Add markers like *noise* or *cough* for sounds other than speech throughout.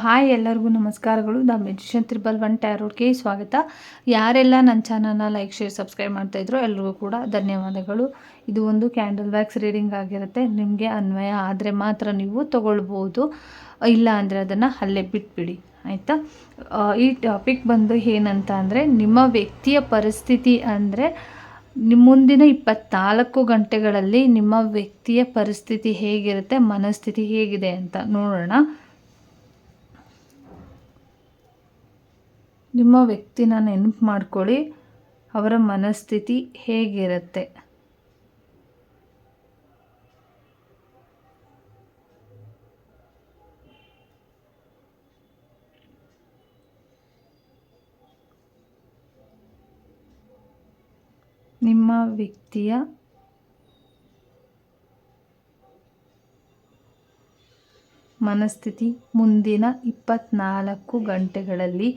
Hi ಎಲ್ಲರಿಗೂ ನಮಸ್ಕಾರಗಳು. The magician triple one ಟ್ಯಾರೋಡ್ಗೆ ಸ್ವಾಗತ. ಯಾರೆಲ್ಲ ನನ್ನ ಚಾನಲ್ನ ಲೈಕ್, ಶೇರ್, ಸಬ್ಸ್ಕ್ರೈಬ್ ಮಾಡ್ತಾಯಿದ್ರು ಎಲ್ರಿಗೂ ಕೂಡ ಧನ್ಯವಾದಗಳು. ಇದು ಒಂದು ಕ್ಯಾಂಡಲ್ ವ್ಯಾಕ್ಸ್ ರೀಡಿಂಗ್ ಆಗಿರುತ್ತೆ. ನಿಮಗೆ ಅನ್ವಯ ಆದರೆ ಮಾತ್ರ ನೀವು ತಗೊಳ್ಬೋದು. ಇಲ್ಲ ಅಂದರೆ ಅದನ್ನು ಅಲ್ಲೇ ಬಿಟ್ಬಿಡಿ. ಆಯಿತಾ? ಈ ಟಾಪಿಕ್ ಬಂದು ಏನಂತ ಅಂದರೆ, ನಿಮ್ಮ ವ್ಯಕ್ತಿಯ ಪರಿಸ್ಥಿತಿ ಅಂದರೆ ನಿಮ್ಮ ಮುಂದಿನ ಇಪ್ಪತ್ನಾಲ್ಕು ಗಂಟೆಗಳಲ್ಲಿ ನಿಮ್ಮ ವ್ಯಕ್ತಿಯ ಪರಿಸ್ಥಿತಿ ಹೇಗಿರುತ್ತೆ, ಮನಸ್ಥಿತಿ ಹೇಗಿದೆ ಅಂತ ನೋಡೋಣ. ನಿಮ್ಮ ವ್ಯಕ್ತಿನ ನೆನಪು ಮಾಡ್ಕೊಳ್ಳಿ. ಅವರ ಮನಸ್ಥಿತಿ ಹೇಗಿರುತ್ತೆ? ನಿಮ್ಮ ವ್ಯಕ್ತಿಯ ಮನಸ್ಥಿತಿ ಮುಂದಿನ ಇಪ್ಪತ್ನಾಲ್ಕು ಗಂಟೆಗಳಲ್ಲಿ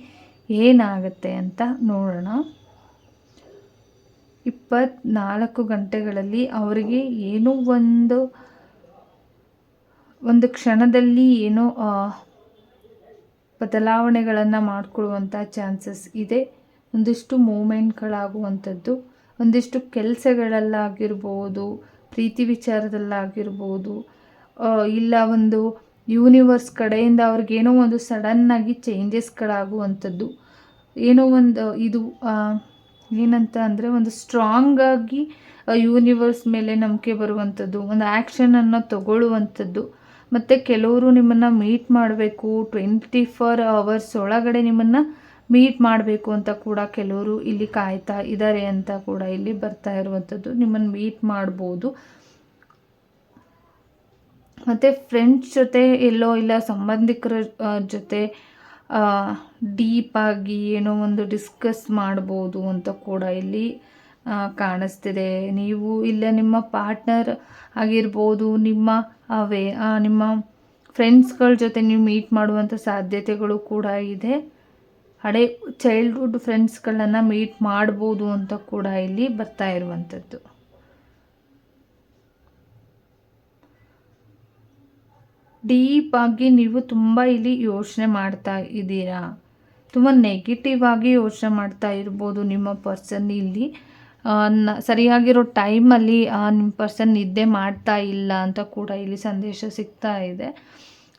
ಏನಾಗುತ್ತೆ ಅಂತ ನೋಡೋಣ. ಇಪ್ಪತ್ನಾಲ್ಕು ಗಂಟೆಗಳಲ್ಲಿ ಅವರಿಗೆ ಏನೋ ಒಂದು ಒಂದು ಕ್ಷಣದಲ್ಲಿ ಏನೋ ಬದಲಾವಣೆಗಳನ್ನು ಮಾಡಿಕೊಳ್ಳುವಂಥ ಚಾನ್ಸಸ್ ಇದೆ. ಒಂದಿಷ್ಟು ಮೂಮೆಂಟ್ಗಳಾಗುವಂಥದ್ದು, ಒಂದಿಷ್ಟು ಕೆಲಸಗಳಲ್ಲಾಗಿರ್ಬೋದು, ಪ್ರೀತಿ ವಿಚಾರದಲ್ಲಾಗಿರ್ಬೋದು ಇಲ್ಲ ಒಂದು ಯೂನಿವರ್ಸ್ ಕಡೆಯಿಂದ ಅವ್ರಿಗೇನೋ ಒಂದು ಸಡನ್ನಾಗಿ ಚೇಂಜಸ್ಗಳಾಗುವಂಥದ್ದು. ಏನೋ ಒಂದು ಇದು ಏನಂತ ಅಂದರೆ ಒಂದು ಸ್ಟ್ರಾಂಗಾಗಿ ಯೂನಿವರ್ಸ್ ಮೇಲೆ ನಂಬಿಕೆ ಬರುವಂಥದ್ದು, ಒಂದು ಆ್ಯಕ್ಷನನ್ನು ತಗೊಳ್ಳುವಂಥದ್ದು. ಮತ್ತು ಕೆಲವರು ನಿಮ್ಮನ್ನು ಮೀಟ್ ಮಾಡಬೇಕು ಟ್ವೆಂಟಿ ಫೋರ್ ಅವರ್ಸ್ ಒಳಗಡೆ ನಿಮ್ಮನ್ನು ಮೀಟ್ ಮಾಡಬೇಕು ಅಂತ ಕೂಡ ಕೆಲವರು ಇಲ್ಲಿ ಕಾಯ್ತಾ ಇದ್ದಾರೆ ಅಂತ ಕೂಡ ಇಲ್ಲಿ ಬರ್ತಾ ಇರುವಂಥದ್ದು. ನಿಮ್ಮನ್ನು ಮೀಟ್ ಮಾಡ್ಬೋದು. ಮತ್ತು ಫ್ರೆಂಡ್ಸ್ ಜೊತೆ ಎಲ್ಲೋ ಇಲ್ಲ ಸಂಬಂಧಿಕರ ಜೊತೆ ಡೀಪಾಗಿ ಏನೋ ಒಂದು ಡಿಸ್ಕಸ್ ಮಾಡ್ಬೋದು ಅಂತ ಕೂಡ ಇಲ್ಲಿ ಕಾಣಿಸ್ತಿದೆ. ನೀವು ಇಲ್ಲ ನಿಮ್ಮ ಪಾರ್ಟ್ನರ್ ಆಗಿರ್ಬೋದು, ನಿಮ್ಮ ಅವೇ ನಿಮ್ಮ ಫ್ರೆಂಡ್ಸ್ಗಳ ಜೊತೆ ನೀವು ಮೀಟ್ ಮಾಡುವಂಥ ಸಾಧ್ಯತೆಗಳು ಕೂಡ ಇದೆ. ಹಳೆ ಚೈಲ್ಡ್ಹುಡ್ ಫ್ರೆಂಡ್ಸ್ಗಳನ್ನು ಮೀಟ್ ಮಾಡ್ಬೋದು ಅಂತ ಕೂಡ ಇಲ್ಲಿ ಬರ್ತಾ ಇರುವಂಥದ್ದು ಡೀಪಾಗಿ ನೀವು ತುಂಬ ಇಲ್ಲಿ ಯೋಚನೆ ಮಾಡ್ತಾ ಇದ್ದೀರಾ? ತುಂಬ ನೆಗೆಟಿವ್ ಆಗಿ ಯೋಚನೆ ಮಾಡ್ತಾ ಇರ್ಬೋದು ನಿಮ್ಮ ಪರ್ಸನ್ ಇಲ್ಲಿ. ಸರಿಯಾಗಿರೋ ಟೈಮಲ್ಲಿ ನಿಮ್ಮ ಪರ್ಸನ್ ನಿದ್ದೆ ಮಾಡ್ತಾ ಇಲ್ಲ ಅಂತ ಕೂಡ ಇಲ್ಲಿ ಸಂದೇಶ ಸಿಗ್ತಾ ಇದೆ.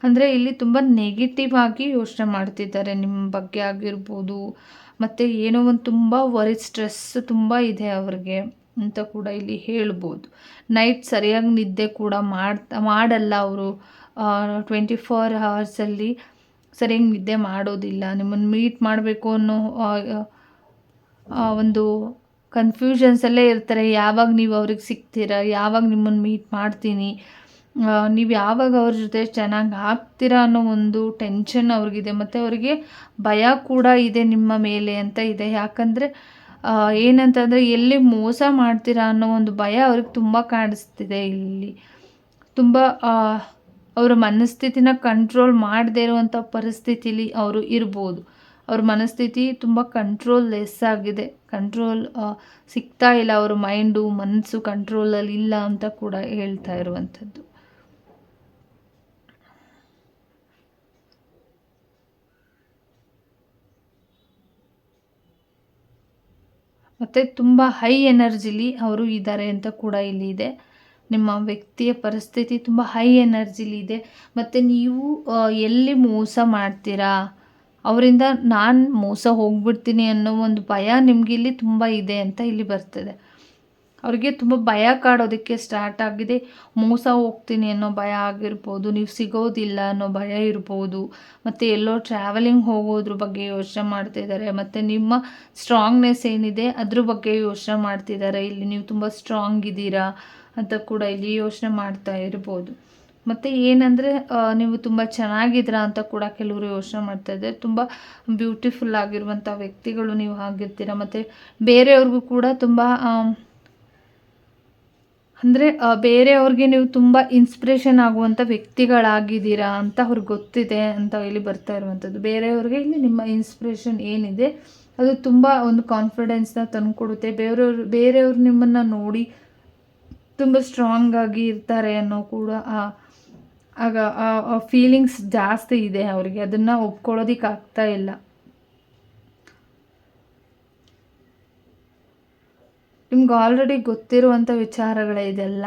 ಅಂದರೆ ಇಲ್ಲಿ ತುಂಬ ನೆಗೆಟಿವ್ ಆಗಿ ಯೋಚನೆ ಮಾಡ್ತಿದ್ದಾರೆ ನಿಮ್ಮ ಬಗ್ಗೆ ಆಗಿರ್ಬೋದು. ಮತ್ತು ಏನೋ ಒಂದು ತುಂಬ ವರಿ ಸ್ಟ್ರೆಸ್ ತುಂಬ ಇದೆ ಅವ್ರಿಗೆ. ಅಂತ ಕೂಡ ಇಲ್ಲಿ ಹೇಳ್ಬೋದು. ನೈಟ್ ಸರಿಯಾಗಿ ನಿದ್ದೆ ಕೂಡ ಮಾಡ್ತಾ, ಮಾಡಲ್ಲ ಅವರು. ಟ್ವೆಂಟಿ ಫೋರ್ ಹವರ್ಸಲ್ಲಿ ಸರಿಯಾಗಿ ನಿದ್ದೆ ಮಾಡೋದಿಲ್ಲ. ನಿಮ್ಮನ್ನು ಮೀಟ್ ಮಾಡಬೇಕು ಅನ್ನೋ ಒಂದು ಕನ್ಫ್ಯೂಷನ್ಸಲ್ಲೇ ಇರ್ತಾರೆ. ಯಾವಾಗ ನೀವು ಅವ್ರಿಗೆ ಸಿಗ್ತೀರಾ? ಯಾವಾಗ ನಿಮ್ಮನ್ನು ಮೀಟ್ ಮಾಡ್ತೀನಿ? ನೀವು ಯಾವಾಗ ಅವ್ರ ಜೊತೆ ಚೆನ್ನಾಗಿ ಆಗ್ತೀರಾ ಅನ್ನೋ ಒಂದು ಟೆನ್ಷನ್ ಅವ್ರಿಗಿದೆ. ಮತ್ತು ಅವರಿಗೆ ಭಯ ಕೂಡ ಇದೆ ನಿಮ್ಮ ಮೇಲೆ ಅಂತ ಇದೆ. ಯಾಕಂದರೆ ಏನಂತಂದರೆ ಎಲ್ಲಿ ಮೋಸ ಮಾಡ್ತೀರಾ ಅನ್ನೋ ಒಂದು ಭಯ ಅವ್ರಿಗೆ ತುಂಬ ಕಾಣಿಸ್ತಿದೆ ಇಲ್ಲಿ. ತುಂಬ ಅವರ ಮನಸ್ಥಿತಿನ ಕಂಟ್ರೋಲ್ ಮಾಡದೇ ಇರುವಂಥ ಪರಿಸ್ಥಿತಿಲಿ ಅವರು ಇರ್ಬೋದು. ಅವ್ರ ಮನಸ್ಥಿತಿ ತುಂಬ ಕಂಟ್ರೋಲ್ ಲೆಸ್ ಆಗಿದೆ. ಕಂಟ್ರೋಲ್ ಸಿಗ್ತಾ ಇಲ್ಲ ಅವ್ರ ಮೈಂಡು ಮನಸ್ಸು ಕಂಟ್ರೋಲಲ್ಲಿ ಇಲ್ಲ ಅಂತ ಕೂಡ ಹೇಳ್ತಾ ಇರುವಂಥದ್ದು. ಮತ್ತು ತುಂಬ ಹೈ ಎನರ್ಜಿಲಿ ಅವರು ಇದ್ದಾರೆ ಅಂತ ಕೂಡ ಇಲ್ಲಿ ಇದೆ. ನಿಮ್ಮ ವ್ಯಕ್ತಿಯ ಪರಿಸ್ಥಿತಿ ತುಂಬ ಹೈ ಎನರ್ಜಿಲಿ ಇದೆ. ಮತ್ತು ನೀವು ಎಲ್ಲಿ ಮೋಸ ಮಾಡ್ತೀರಾ? ಅವರಿಂದ ನಾನು ಮೋಸ ಹೋಗ್ಬಿಡ್ತೀನಿ ಅನ್ನೋ ಒಂದು ಭಯ ನಿಮಗಿಲ್ಲಿ ತುಂಬ ಇದೆ ಅಂತ ಇಲ್ಲಿ ಬರ್ತದೆ. ಅವರಿಗೆ ತುಂಬ ಭಯ ಕಾಡೋದಕ್ಕೆ ಸ್ಟಾರ್ಟ್ ಆಗಿದೆ. ಮೋಸ ಹೋಗ್ತೀನಿ ಅನ್ನೋ ಭಯ ಆಗಿರ್ಬೋದು, ನೀವು ಸಿಗೋದಿಲ್ಲ ಅನ್ನೋ ಭಯ ಇರ್ಬೋದು, ಮತ್ತು ಎಲ್ಲೋ ಟ್ರಾವೆಲಿಂಗ್ ಹೋಗೋದ್ರ ಬಗ್ಗೆ ಯೋಚನೆ ಮಾಡ್ತಿದ್ದಾರೆ ಮತ್ತು ನಿಮ್ಮ ಸ್ಟ್ರಾಂಗ್ನೆಸ್ ಏನಿದೆ ಅದ್ರ ಬಗ್ಗೆ ಯೋಚನೆ ಮಾಡ್ತಿದ್ದಾರೆ ಇಲ್ಲಿ ನೀವು ತುಂಬ ಸ್ಟ್ರಾಂಗ್ ಇದ್ದೀರಾ ಅಂತ ಕೂಡ ಇಲ್ಲಿ ಯೋಚನೆ ಮಾಡ್ತಾ ಇರ್ಬೋದು. ಮತ್ತು ಏನಂದರೆ ನೀವು ತುಂಬ ಚೆನ್ನಾಗಿದ್ದೀರಾ ಅಂತ ಕೂಡ ಕೆಲವರು ಯೋಚನೆ ಮಾಡ್ತಾ ಇದ್ದಾರೆ ತುಂಬ ಬ್ಯೂಟಿಫುಲ್ ಆಗಿರುವಂಥ ವ್ಯಕ್ತಿಗಳು ನೀವು ಆಗಿರ್ತೀರ, ಮತ್ತು ಬೇರೆಯವ್ರಿಗೂ ಕೂಡ ತುಂಬ ಅಂದರೆ ಬೇರೆಯವ್ರಿಗೆ ನೀವು ತುಂಬ ಇನ್ಸ್ಪಿರೇಷನ್ ಆಗುವಂಥ ವ್ಯಕ್ತಿಗಳಾಗಿದ್ದೀರಾ ಅಂತ ಅವ್ರಿಗೆ ಗೊತ್ತಿದೆ ಅಂತ ಇಲ್ಲಿ ಬರ್ತಾ ಇರುವಂಥದ್ದು. ಬೇರೆಯವ್ರಿಗೆ ಇಲ್ಲಿ ನಿಮ್ಮ ಇನ್ಸ್ಪಿರೇಷನ್ ಏನಿದೆ, ಅದು ತುಂಬ ಒಂದು ಕಾನ್ಫಿಡೆನ್ಸ್ನ ತಂದುಕೊಡುತ್ತೆ. ಬೇರೆಯವ್ರು ಬೇರೆಯವ್ರು ನಿಮ್ಮನ್ನು ನೋಡಿ ತುಂಬ ಸ್ಟ್ರಾಂಗ್ ಆಗಿ ಇರ್ತಾರೆ ಅನ್ನೋ ಕೂಡ ಆಗ ಫೀಲಿಂಗ್ಸ್ ಜಾಸ್ತಿ ಇದೆ ಅವರಿಗೆ. ಅದನ್ನು ಒಪ್ಕೊಳ್ಳೋದಿಕ್ಕೆ ಆಗ್ತಾ ಇಲ್ಲ. ನಿಮ್ಗೆ ಆಲ್ರೆಡಿ ಗೊತ್ತಿರುವಂಥ ವಿಚಾರಗಳೇ ಇದೆಲ್ಲ.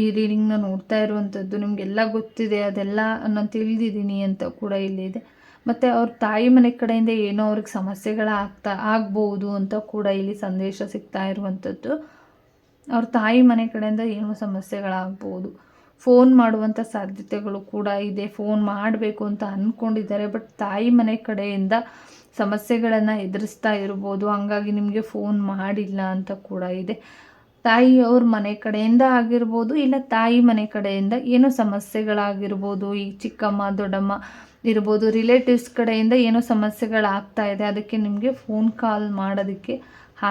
ಈ ರೀಡಿಂಗ್ನ ನೋಡ್ತಾ ಇರುವಂಥದ್ದು ನಿಮಗೆಲ್ಲ ಗೊತ್ತಿದೆ, ಅದೆಲ್ಲ ನಾನು ತಿಳಿದಿದ್ದೀನಿ ಅಂತ ಕೂಡ ಇಲ್ಲಿದೆ ಮತ್ತು ಅವ್ರ ತಾಯಿ ಮನೆ ಕಡೆಯಿಂದ ಏನೋ ಅವ್ರಿಗೆ ಸಮಸ್ಯೆಗಳಾಗ್ತಾ ಆಗ್ಬೋದು ಅಂತ ಕೂಡ ಇಲ್ಲಿ ಸಂದೇಶ ಸಿಗ್ತಾ ಇರುವಂಥದ್ದು. ಅವ್ರ ತಾಯಿ ಮನೆ ಕಡೆಯಿಂದ ಏನೋ ಸಮಸ್ಯೆಗಳಾಗ್ಬೋದು ಫೋನ್ ಮಾಡುವಂಥ ಸಾಧ್ಯತೆಗಳು ಕೂಡ ಇದೆ, ಫೋನ್ ಮಾಡಬೇಕು ಅಂತ ಅಂದ್ಕೊಂಡಿದ್ದಾರೆ ಬಟ್ ತಾಯಿ ಮನೆ ಕಡೆಯಿಂದ ಸಮಸ್ಯೆಗಳನ್ನು ಎದುರಿಸ್ತಾ ಇರ್ಬೋದು, ಹಂಗಾಗಿ ನಿಮಗೆ ಫೋನ್ ಮಾಡಿಲ್ಲ ಅಂತ ಕೂಡ ಇದೆ. ತಾಯಿಯವ್ರ ಮನೆ ಕಡೆಯಿಂದ ಆಗಿರ್ಬೋದು, ಇಲ್ಲ ತಾಯಿ ಮನೆ ಕಡೆಯಿಂದ ಏನೋ ಸಮಸ್ಯೆಗಳಾಗಿರ್ಬೋದು, ಈ ಚಿಕ್ಕಮ್ಮ, ದೊಡ್ಡಮ್ಮ ಇರ್ಬೋದು ರಿಲೇಟಿವ್ಸ್ ಕಡೆಯಿಂದ ಏನೋ ಸಮಸ್ಯೆಗಳಾಗ್ತಾ ಇದೆ, ಅದಕ್ಕೆ ನಿಮಗೆ ಫೋನ್ ಕಾಲ್ ಮಾಡೋದಕ್ಕೆ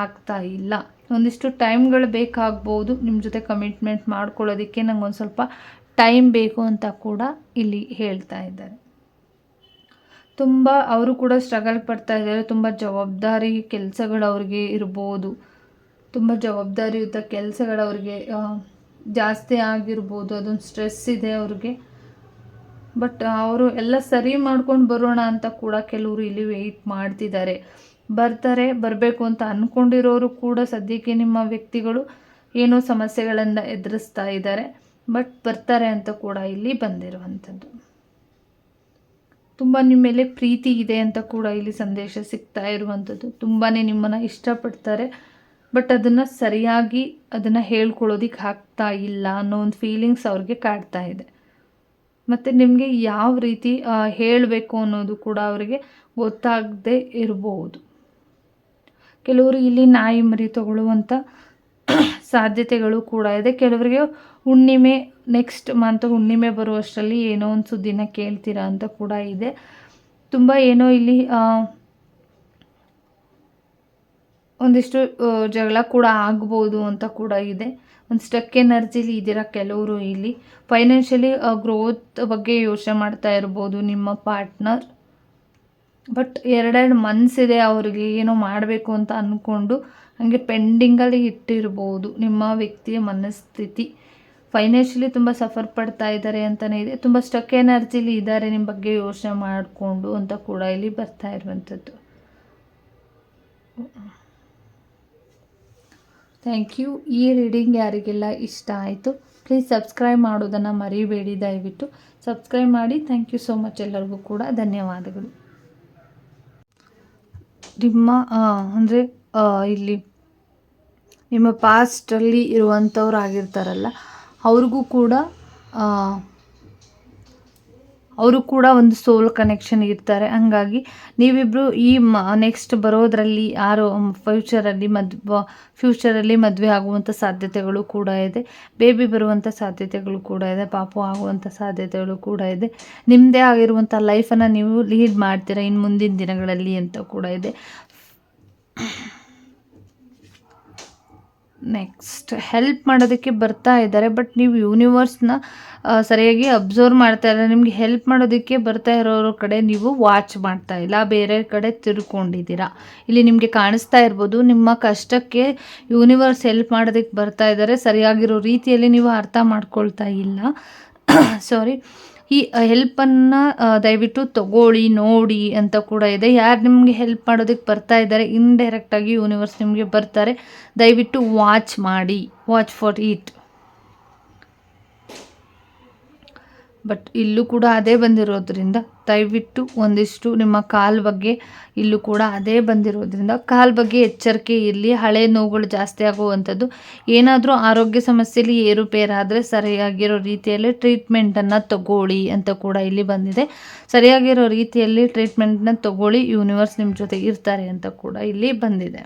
ಆಗ್ತಾ ಇಲ್ಲ. ಒಂದಿಷ್ಟು ಟೈಮ್ಗಳು ಬೇಕಾಗ್ಬೋದು ನಿಮ್ಮ ಜೊತೆ ಕಮಿಟ್ಮೆಂಟ್ ಮಾಡ್ಕೊಳ್ಳೋದಕ್ಕೆ ನಂಗೆ ಒಂದು ಸ್ವಲ್ಪ ಟೈಮ್ ಬೇಕು ಅಂತ ಕೂಡ ಇಲ್ಲಿ ಹೇಳ್ತಾ ಇದ್ದಾರೆ. ತುಂಬ ಅವರು ಕೂಡ ಸ್ಟ್ರಗಲ್ ಪಡ್ತಾ ಇದ್ದಾರೆ. ತುಂಬ ಜವಾಬ್ದಾರಿ ಕೆಲಸಗಳು ಅವ್ರಿಗೆ ಇರ್ಬೋದು. ತುಂಬ ಜವಾಬ್ದಾರಿಯುತ ಕೆಲಸಗಳು ಅವ್ರಿಗೆ ಜಾಸ್ತಿ ಆಗಿರ್ಬೋದು. ಅದೊಂದು ಸ್ಟ್ರೆಸ್ ಇದೆ ಅವ್ರಿಗೆ. ಬಟ್ ಅವರು ಎಲ್ಲ ಸರಿ ಮಾಡ್ಕೊಂಡು ಬರೋಣ ಅಂತ ಕೂಡ ಕೆಲವರು ಇಲ್ಲಿ ವೆಯ್ಟ್ ಮಾಡ್ತಿದ್ದಾರೆ. ಬರ್ತಾರೆ, ಬರಬೇಕು ಅಂತ ಅಂದ್ಕೊಂಡಿರೋರು ಕೂಡ ಸದ್ಯಕ್ಕೆ ನಿಮ್ಮ ವ್ಯಕ್ತಿಗಳು ಏನೋ ಸಮಸ್ಯೆಗಳನ್ನು ಎದುರಿಸ್ತಾ ಇದ್ದಾರೆ. ಬಟ್ ಬರ್ತಾರೆ ಅಂತ ಕೂಡ ಇಲ್ಲಿ ಬಂದಿರುವಂಥದ್ದು. ತುಂಬ ನಿಮ್ಮ ಮೇಲೆ ಪ್ರೀತಿ ಇದೆ ಅಂತ ಕೂಡ ಇಲ್ಲಿ ಸಂದೇಶ ಸಿಗ್ತಾ ಇರುವಂಥದ್ದು. ತುಂಬಾ ನಿಮ್ಮನ್ನು ಇಷ್ಟಪಡ್ತಾರೆ. ಬಟ್ ಅದನ್ನು ಸರಿಯಾಗಿ ಅದನ್ನು ಹೇಳ್ಕೊಳ್ಳೋದಿಕ್ಕೆ ಆಗ್ತಾ ಇಲ್ಲ ಅನ್ನೋ ಒಂದು ಫೀಲಿಂಗ್ಸ್ ಅವ್ರಿಗೆ ಕಾಡ್ತಾ ಇದೆ. ಮತ್ತು ನಿಮಗೆ ಯಾವ ರೀತಿ ಹೇಳಬೇಕು ಅನ್ನೋದು ಕೂಡ ಅವರಿಗೆ ಗೊತ್ತಾಗದೆ ಇರಬಹುದು ಕೆಲವರು ಇಲ್ಲಿ ನಾಯಿ ಮರಿ ತಗೊಳ್ಳುವಂಥ ಸಾಧ್ಯತೆಗಳು ಕೂಡ ಇದೆ. ಕೆಲವರಿಗೆ ಹುಣ್ಣಿಮೆ ನೆಕ್ಸ್ಟ್ ಮಂತ್ ಹುಣ್ಣಿಮೆ ಬರುವಷ್ಟರಲ್ಲಿ ಏನೋ ಒಂದು ಸುದ್ದಿನ ಕೇಳ್ತೀರಾ ಅಂತ ಕೂಡ ಇದೆ. ತುಂಬ ಏನೋ ಇಲ್ಲಿ ಒಂದಿಷ್ಟು ಜಗಳ ಕೂಡ ಆಗ್ಬೋದು ಅಂತ ಕೂಡ ಇದೆ. ಒಂದು ಸ್ಟಕ್ ಎನರ್ಜಿಲಿ ಇದ್ದೀರಾ ಕೆಲವರು ಇಲ್ಲಿ. ಫೈನಾನ್ಷಿಯಲಿ ಗ್ರೋತ್ ಬಗ್ಗೆ ಯೋಚನೆ ಮಾಡ್ತಾ ಇರ್ಬೋದು ನಿಮ್ಮ ಪಾರ್ಟ್ನರ್ ಬಟ್ ಎರಡೆರಡು ಇದೆ ಅವ್ರಿಗೆ ಏನೋ ಮಾಡಬೇಕು ಅಂತ ಅಂದ್ಕೊಂಡು ಹಾಗೆ ಪೆಂಡಿಂಗಲ್ಲಿ ಇಟ್ಟಿರ್ಬೋದು ನಿಮ್ಮ ವ್ಯಕ್ತಿಯ ಮನಸ್ಥಿತಿ. ಫೈನಾನ್ಷಿಯಲಿ ತುಂಬ ಸಫರ್ ಪಡ್ತಾ ಇದ್ದಾರೆ ಅಂತಲೇ ಇದೆ. ತುಂಬ ಸ್ಟಕ್ ಎನರ್ಜಿಲಿ ಇದ್ದಾರೆ ನಿಮ್ಮ ಬಗ್ಗೆ ಯೋಚನೆ ಮಾಡಿಕೊಂಡು ಅಂತ ಕೂಡ ಇಲ್ಲಿ ಬರ್ತಾ ಇರುವಂಥದ್ದು. ಥ್ಯಾಂಕ್ ಯು ಈ ರೀಡಿಂಗ್ ಯಾರಿಗೆಲ್ಲ ಇಷ್ಟ ಆಯಿತು ಪ್ಲೀಸ್ ಸಬ್ಸ್ಕ್ರೈಬ್ ಮಾಡೋದನ್ನು ಮರಿಬೇಡಿ ದಯವಿಟ್ಟು. ಸಬ್ಸ್ಕ್ರೈಬ್ ಮಾಡಿ ಥ್ಯಾಂಕ್ ಯು ಸೋ ಮಚ್ ಎಲ್ಲರಿಗೂ ಕೂಡ ಧನ್ಯವಾದಗಳು. ನಿಮ್ಮ ಅಂದರೆ ಇಲ್ಲಿ ನಿಮ್ಮ ಪಾಸ್ಟಲ್ಲಿ ಇರುವಂಥವ್ರು ಆಗಿರ್ತಾರಲ್ಲ ಅವ್ರಿಗೂ ಕೂಡ ಅವರು ಕೂಡ ಒಂದು ಸೋಲ್ ಕನೆಕ್ಷನ್ ಇರ್ತಾರೆ. ಹಂಗಾಗಿ ನೀವಿಬ್ಬರು ಈ ಮ ನೆಕ್ಸ್ಟ್ ಬರೋದರಲ್ಲಿ ಯಾರು ಫ್ಯೂಚರಲ್ಲಿ ಮದ್ವೆ ಫ್ಯೂಚರಲ್ಲಿ ಮದುವೆ ಆಗುವಂಥ ಸಾಧ್ಯತೆಗಳು ಕೂಡ ಇದೆ. ಬೇಬಿ ಬರುವಂಥ ಸಾಧ್ಯತೆಗಳು ಕೂಡ ಇದೆ. ಪಾಪು ಆಗುವಂಥ ಸಾಧ್ಯತೆಗಳು ಕೂಡ ಇದೆ. ನಿಮ್ಮದೇ ಆಗಿರುವಂಥ ಲೈಫನ್ನು ನೀವು ಲೀಡ್ ಮಾಡ್ತೀರಾ ಇನ್ನು ಮುಂದಿನ ದಿನಗಳಲ್ಲಿ ಅಂತ ಕೂಡ ಇದೆ. ನೆಕ್ಸ್ಟ್ ಹೆಲ್ಪ್ ಮಾಡೋದಕ್ಕೆ ಬರ್ತಾ ಇದ್ದಾರೆ, ಬಟ್ ನೀವು ಯೂನಿವರ್ಸ್ನ ಸರಿಯಾಗಿ ಅಬ್ಸರ್ವ್ ಮಾಡ್ತಾ ಇಲ್ಲ ನಿಮಗೆ ಹೆಲ್ಪ್ ಮಾಡೋದಕ್ಕೆ ಬರ್ತಾ ಇರೋರ ಕಡೆ ನೀವು ವಾಚ್ ಮಾಡ್ತಾ ಇಲ್ಲ, ಬೇರೆ ಕಡೆ ತಿರ್ಕೊಂಡಿದ್ದೀರಾ. ಇಲ್ಲಿ ನಿಮಗೆ ಕಾಣಿಸ್ತಾ ಇರ್ಬೋದು, ನಿಮ್ಮ ಕಷ್ಟಕ್ಕೆ ಯೂನಿವರ್ಸ್ ಹೆಲ್ಪ್ ಮಾಡೋದಕ್ಕೆ ಬರ್ತಾ ಇದ್ದಾರೆ. ಸರಿಯಾಗಿರೋ ರೀತಿಯಲ್ಲಿ ನೀವು ಅರ್ಥ ಮಾಡ್ಕೊಳ್ತಾ ಇಲ್ಲ. *coughs* ಸಾರಿ ಈ ಹೆಲ್ಪನ್ನು ದಯವಿಟ್ಟು ತಗೊಳ್ಳಿ, ನೋಡಿ ಅಂತ ಕೂಡ ಇದೆ. ಯಾರು ನಿಮಗೆ ಹೆಲ್ಪ್ ಮಾಡೋದಕ್ಕೆ ಬರ್ತಾ ಇದ್ದಾರೆ ಇನ್ಡೈರೆಕ್ಟಾಗಿ ಯೂನಿವರ್ಸ್ ನಿಮಗೆ ಬರ್ತಾರೆ. ದಯವಿಟ್ಟು ವಾಚ್ ಮಾಡಿ ವಾಚ್ ಫಾರ್ ಇಟ್ ಬಟ್ ಇಲ್ಲೂ ಕೂಡ ಅದೇ ಬಂದಿರೋದ್ರಿಂದ ದಯವಿಟ್ಟು ಒಂದಿಷ್ಟು ನಿಮ್ಮ ಕಾಲು ಬಗ್ಗೆ ಇಲ್ಲೂ ಕೂಡ ಅದೇ ಬಂದಿರೋದ್ರಿಂದ ಕಾಲು ಬಗ್ಗೆ ಎಚ್ಚರಿಕೆ ಇರಲಿ, ಹಳೆ ನೋವುಗಳು ಜಾಸ್ತಿ ಆಗುವಂಥದ್ದು. ಏನಾದರೂ ಆರೋಗ್ಯ ಸಮಸ್ಯೆಯಲ್ಲಿ ಏರುಪೇರಾದರೆ ಸರಿಯಾಗಿರೋ ರೀತಿಯಲ್ಲಿ ಟ್ರೀಟ್ಮೆಂಟನ್ನು ತಗೊಳ್ಳಿ ಅಂತ ಕೂಡ ಇಲ್ಲಿ ಬಂದಿದೆ. ಸರಿಯಾಗಿರೋ ರೀತಿಯಲ್ಲಿ ಟ್ರೀಟ್ಮೆಂಟ್ನ ತಗೊಳ್ಳಿ, ಯೂನಿವರ್ಸ್ ನಿಮ್ಮ ಜೊತೆ ಇರ್ತಾರೆ ಅಂತ ಕೂಡ ಇಲ್ಲಿ ಬಂದಿದೆ.